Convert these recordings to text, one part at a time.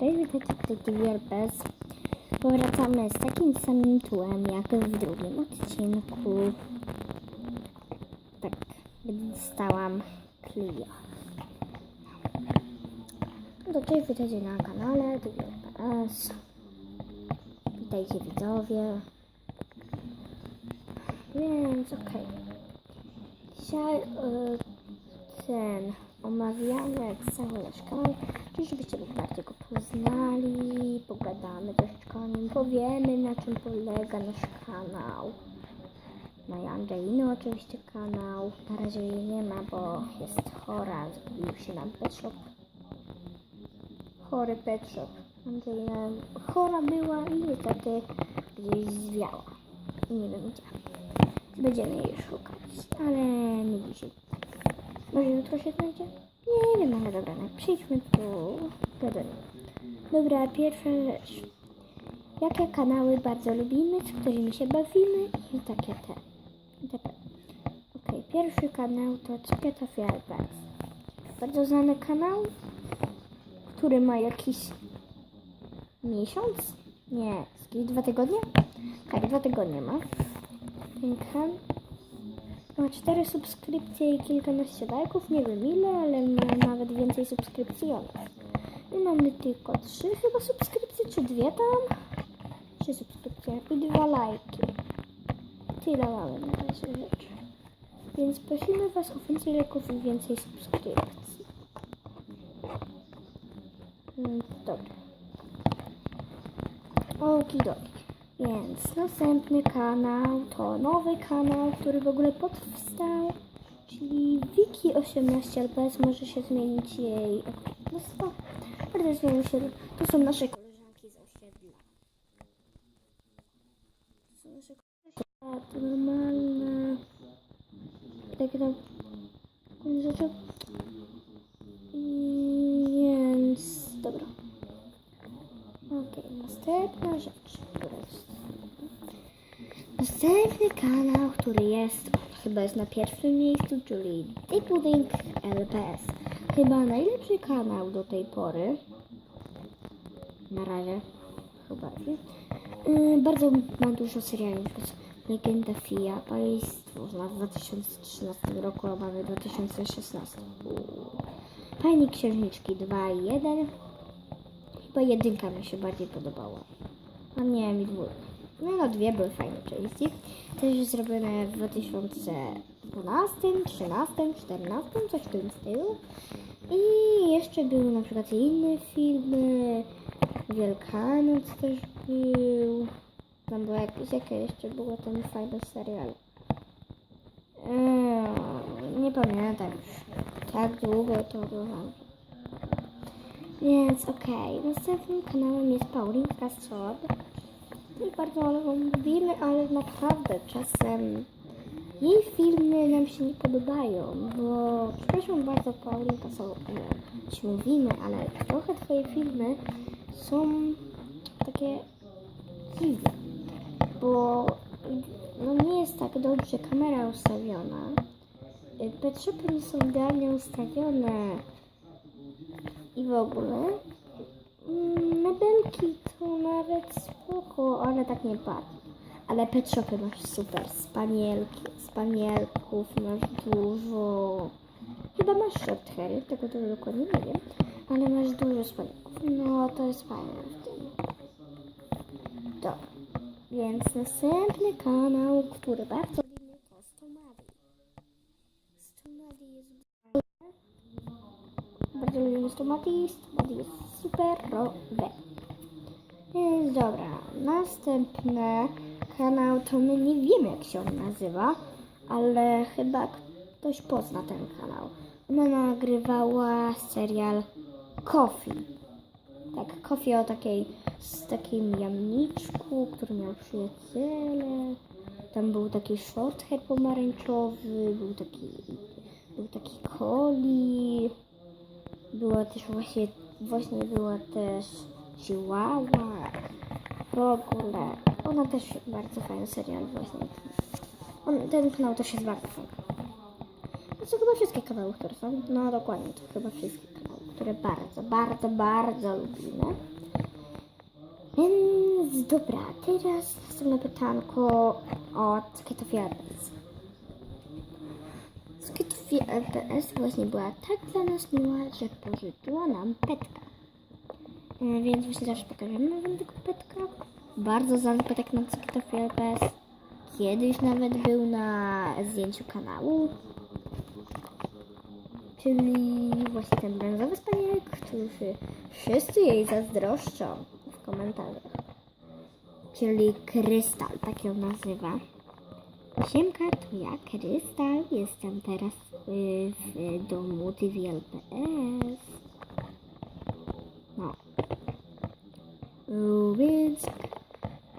Cześć, witajcie w TTV bez. Powracamy z takim samym tłem jak w drugim odcinku. Tak, dostałam Clio. To cześć, witajcie na kanale TTV.pl. Witajcie widzowie. Więc okej. Dzisiaj y, ten omawiamy całe nasz czyli żebyście bardziej go poznali, pogadamy troszeczkę o nim, powiemy na czym polega nasz kanał. No i Angeliny oczywiście kanał, na razie jej nie ma, bo jest chora, zgubił się nam pet shop. Chory pet shop. Angelina chora była i niestety gdzieś zwiała. I nie wiem gdzie. Będziemy jej szukać, ale nie dzisiaj. Może jutro się znajdzie? Nie wiem, ale dobra, no, przejdźmy do gadania. Dobra, pierwsza rzecz. Jakie kanały bardzo lubimy, z którymi się bawimy i takie te. itp. Okej, pierwszy kanał to Cypieta Firebags. Bardzo znany kanał, który ma jakiś miesiąc? Nie, dwa tygodnie? Tak, dwa tygodnie ma. Ten kan ma cztery subskrypcje i kilkanaście lajków, nie wiem ile, ale ma nawet więcej subskrypcji od nas. My mamy tylko trzy chyba subskrypcje, czy dwie tam? Trzy subskrypcje i dwa lajki. Tyle mamy na razie rzeczy. Więc prosimy Was o więcej lajków i więcej subskrypcji. Mm, Dobra. Okidoki. Więc następny kanał to nowy kanał, który w ogóle powstał, czyli Wiki 18 LPS może się zmienić jej nazwa, ale zmienią się, to są nasze koleżanki z osiedla. To są nasze koleżanki, to normalne, takie tam rzeczy. I Więc, dobra. Okej, następna rzecz, która jest. Następny kanał, który jest, chyba jest na pierwszym miejscu, czyli Deepwooding LPS. Chyba najlepszy kanał do tej pory. Na razie. Chyba. Yy, bardzo ma dużo seriali, Legenda Fia, Państwo z w 2013 roku, a mamy 2016. Uuu. Fajni Księżniczki 2 i 1. Chyba jedynka mi się bardziej podobała. A nie, mi dwójka. No, no dwie były fajne części. Też zrobione w 2012, 13, 14, coś w tym stylu. I jeszcze były na przykład inne filmy. Wielkanoc też był. Tam była jakieś, jaka jeszcze była ten fajny serial. Eee, nie pamiętam już. Tak długo to było. Więc okej, następnym kanałem jest Paulinka Sob. I bardzo ją lubimy, ale naprawdę czasem jej filmy nam się nie podobają, bo przepraszam bardzo Paulinka Sob, ale ci mówimy, ale trochę twoje filmy są takie dziwne, bo no nie jest tak dobrze kamera ustawiona. Pet shopy nie są idealnie ustawione i w ogóle. Mm, Mebelki to nawet spoko, ale tak nie bardzo. Ale pet shopy masz super, spanielki, spanielków masz dużo. Chyba masz short hairy, tego to dokładnie nie wiem, ale masz dużo spanielków. No to jest fajne w tym. Dobra, więc następny kanał, który bardzo lubimy to Stomadi. Stomadi jest bardzo lubimy Stomati. Stomati jest superowe. Więc dobra, następny kanał to my nie wiemy jak się on nazywa, ale chyba ktoś pozna ten kanał. Ona nagrywała serial Coffee. Tak, Coffee o takiej, z takim jamniczku, który miał przyjaciele. Tam był taki short hair pomarańczowy, był taki, był taki coli. Była też właśnie, właśnie była też Chihuahua. Ogóle, ona też bardzo fajny serial właśnie. On, ten kanał też jest bardzo fajny. To są chyba wszystkie kanały, które są. No dokładnie, to chyba wszystkie kanały, które bardzo, bardzo, bardzo lubimy. Więc dobra, teraz następne pytanko od. Kietofia LPS właśnie była tak dla nas miła, że pożyczyła nam petka. E, Więc właśnie zaraz pokażemy wam tego. Bardzo znany petek na Kietofia LPS. Kiedyś nawet był na zdjęciu kanału. Czyli właśnie ten brązowy spanielek, który wszyscy jej zazdroszczą w komentarzach. Czyli Krystal, tak ją nazywa. Siemka, to ja, Krystal. Jestem teraz y, w domu TVLPS. No. Y, Więc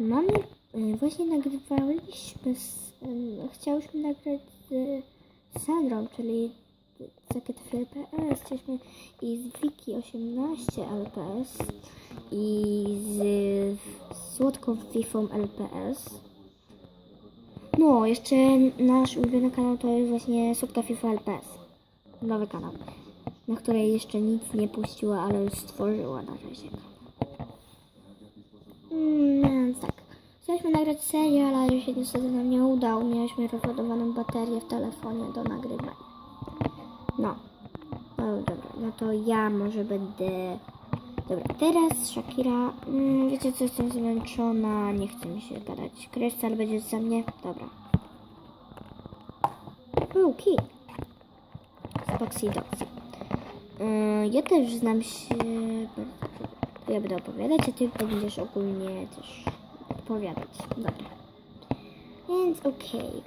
mamy, y, właśnie nagrywaliśmy, z, y, chciałyśmy nagrać z Sandrą, czyli Zakiet LPS, chcieliśmy i z Wiki 18 LPS i z Słodką Fifą LPS. No, jeszcze nasz ulubiony kanał to jest właśnie Słodka FIFA LPS. Nowy kanał, na której jeszcze nic nie puściła, ale już stworzyła na razie. Mm, więc tak. Chcieliśmy nagrać serial, ale się niestety nam nie udało. Mieliśmy rozładowaną baterię w telefonie do nagrywania. No. No dobra, no to ja może będę... Dobra, teraz Shakira. Mm, wiecie co, jestem zmęczona, nie chce mi się gadać. Krystal będzie za mnie? Dobra. Okej. Spoxy Doxy. Yy, ja też znam się... ja będę opowiadać, a ty będziesz ogólnie też odpowiadać. Dobra. Więc okej.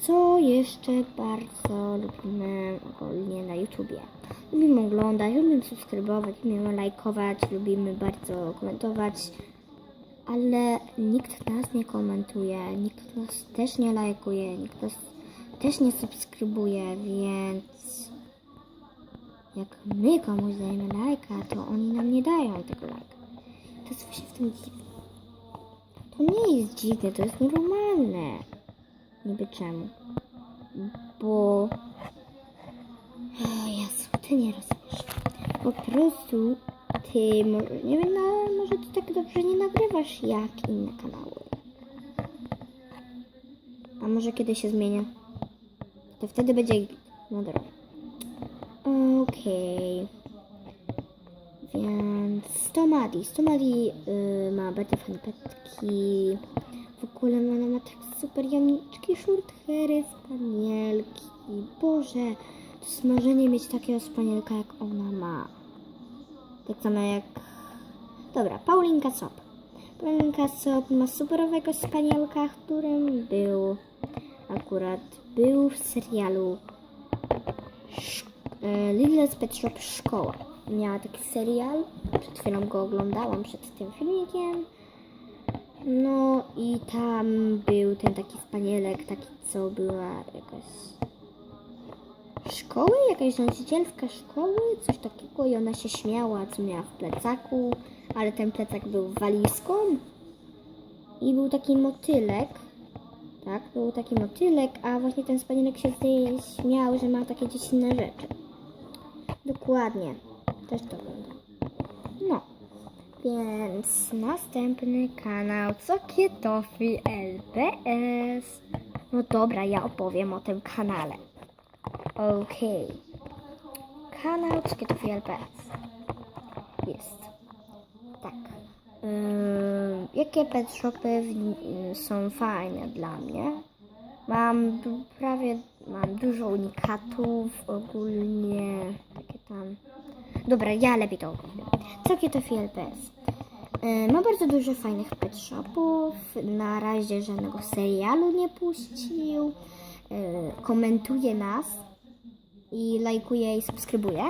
Co jeszcze bardzo lubimy ogólnie na YouTubie? Lubimy oglądać, lubimy subskrybować, lubimy lajkować, lubimy bardzo komentować, ale nikt nas nie komentuje, nikt nas też nie lajkuje, nikt nas też nie subskrybuje, więc jak my komuś dajemy lajka, to oni nam nie dają tego lajka. To jest właśnie w tym dziwne. To nie jest dziwne, to jest normalne. Niby czemu? Bo... O Jezu, ty nie rozumiesz. Po prostu ty, nie wiem, no, może ty tak dobrze nie nagrywasz jak inne kanały. A może kiedy się zmienia? To wtedy będzie... No dobra. Okej. Więc Stomadi. Stomadi y, ma bardzo fajne petki. W ogóle ona ma tak super jamniczki, shorthairy, spanielki. Boże, to jest marzenie mieć takiego spanielka jak ona ma. Tak samo jak... Dobra, Paulinka Sop. Paulinka Sop ma superowego spanielka, którym był... Akurat był w serialu Sz- e, Little's Pet Shop Szkoła. Miała taki serial, przed chwilą go oglądałam przed tym filmikiem. No i tam był ten taki spanielek, taki co była jakaś szkoły, jakaś nauczycielska szkoły, coś takiego i ona się śmiała, co miała w plecaku, ale ten plecak był walizką i był taki motylek, tak, był taki motylek, a właśnie ten spanielek się zdaje śmiał, że ma takie dziecinne rzeczy. Dokładnie, też to wygląda. No. Więc następny kanał Cokietofi LPS. No dobra, ja opowiem o tym kanale. Okej. Kanał Cokietofi LPS. Jest. Tak. Ym, jakie pet shopy są fajne dla mnie? Mam prawie, mam dużo unikatów, ogólnie tam. Dobra, ja lepiej to opowiem. Cokietofi LPS. Y, Ma bardzo dużo fajnych pet shopów. Na razie żadnego serialu nie puścił. Y, Komentuje nas i lajkuje i subskrybuje.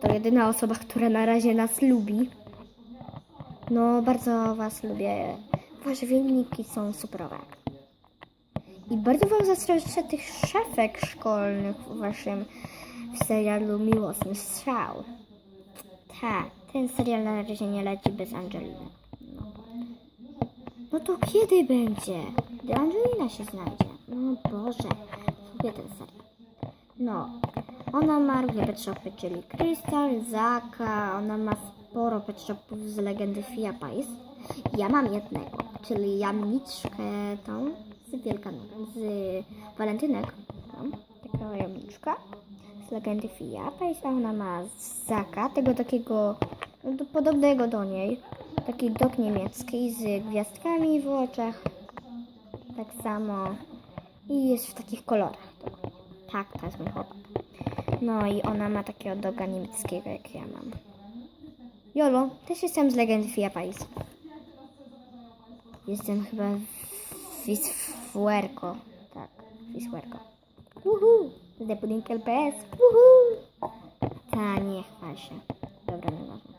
To jedyna osoba, która na razie nas lubi. No, bardzo Was lubię. Wasze filmiki są superowe. I bardzo Wam zazdroszczę tych szafek szkolnych w Waszym w serialu Miłosny Strzał. Tak, ten serial na razie nie leci bez Angeliny. No. no to kiedy będzie? Gdy Angelina się znajdzie. No Boże, lubię ten serial. No, Ona ma różne pet shopy, czyli Crystal, Zaka, ona ma sporo pet shopów z legendy Fia Pais. Ja mam jednego, czyli jamniczkę tą z Wielkanoc, z Walentynek. Mam taką jamniczkę z legendy Fia Pais, a ona ma Zaka, tego takiego no, do, podobnego do niej. Taki dok niemiecki z gwiazdkami w oczach. Tak samo. I jest w takich kolorach. Tak, to jest mój chłopak. No i ona ma takiego doga niemieckiego, jak ja mam. Jolo, też jestem z legendy Fia Pais. Jestem chyba Fisfuerko. Tak, Fisfuerko. Uhu! The Pudding LPS. Uhu! Ta, nie chwal się. Dobra, nieważne.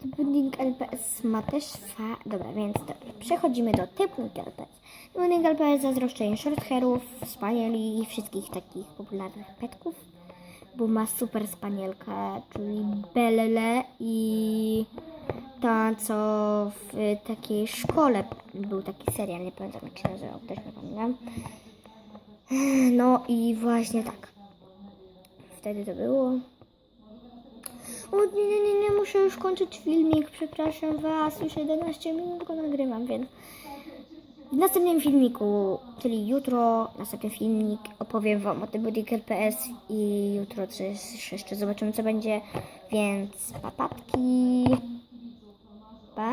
To Pudding LPS ma też fa... Dobra, więc dobrze. Przechodzimy do Typnik LPS. Pudding LPS zazdroszczenie shorthairów, spanieli i wszystkich takich popularnych petków. Bo ma super spanielkę, czyli Belle i ta, co w takiej szkole był taki serial, nie pamiętam jak się nazywał, też nie pamiętam. No i właśnie tak. Wtedy to było. O nie, nie, nie, nie, muszę już kończyć filmik, przepraszam Was, już 11 minut go nagrywam, więc w następnym filmiku, czyli jutro, następny filmik, opowiem Wam o tym Buddy PS i jutro coś jeszcze zobaczymy co będzie, więc papatki, pa,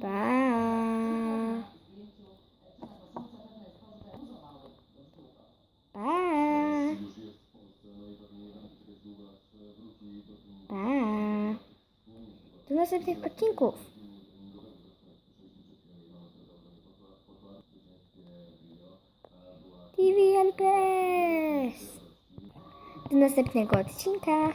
pa. Pa. Pa. Do następnych odcinków. TV LPS. Do następnego odcinka.